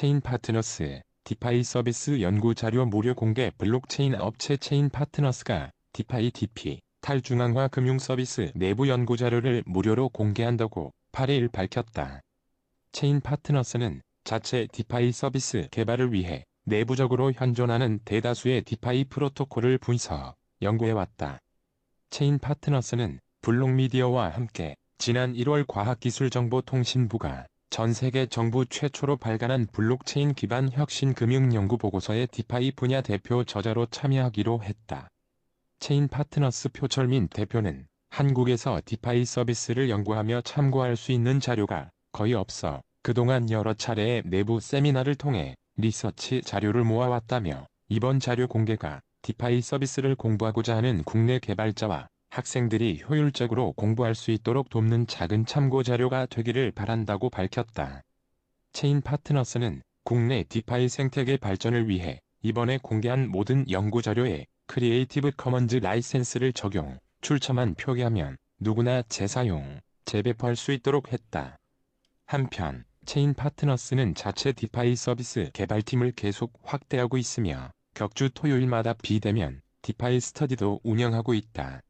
체인 파트너스 디파이 서비스 연구 자료 무료 공개 블록체인 업체 체인 파트너스가 디파이 DP 탈중앙화 금융 서비스 내부 연구 자료를 무료로 공개한다고 8일 밝혔다. 체인 파트너스는 자체 디파이 서비스 개발을 위해 내부적으로 현존하는 대다수의 디파이 프로토콜을 분석, 연구해왔다. 체인 파트너스는 블록미디어와 함께 지난 1월 과학기술정보통신부가 전 세계 정부 최초로 발간한 블록체인 기반 혁신 금융 연구 보고서의 디파이 분야 대표 저자로 참여하기로 했다. 체인 파트너스 표철민 대표는 한국에서 디파이 서비스를 연구하며 참고할 수 있는 자료가 거의 없어 그동안 여러 차례의 내부 세미나를 통해 리서치 자료를 모아왔다며 이번 자료 공개가 디파이 서비스를 공부하고자 하는 국내 개발자와 학생들이 효율적으로 공부할 수 있도록 돕는 작은 참고 자료가 되기를 바란다고 밝혔다. 체인 파트너스는 국내 디파이 생태계 발전을 위해 이번에 공개한 모든 연구 자료에 크리에이티브 커먼즈 라이센스를 적용, 출처만 표기하면 누구나 재사용, 재배포할 수 있도록 했다. 한편 체인 파트너스는 자체 디파이 서비스 개발팀을 계속 확대하고 있으며 격주 토요일마다 비대면 디파이 스터디도 운영하고 있다.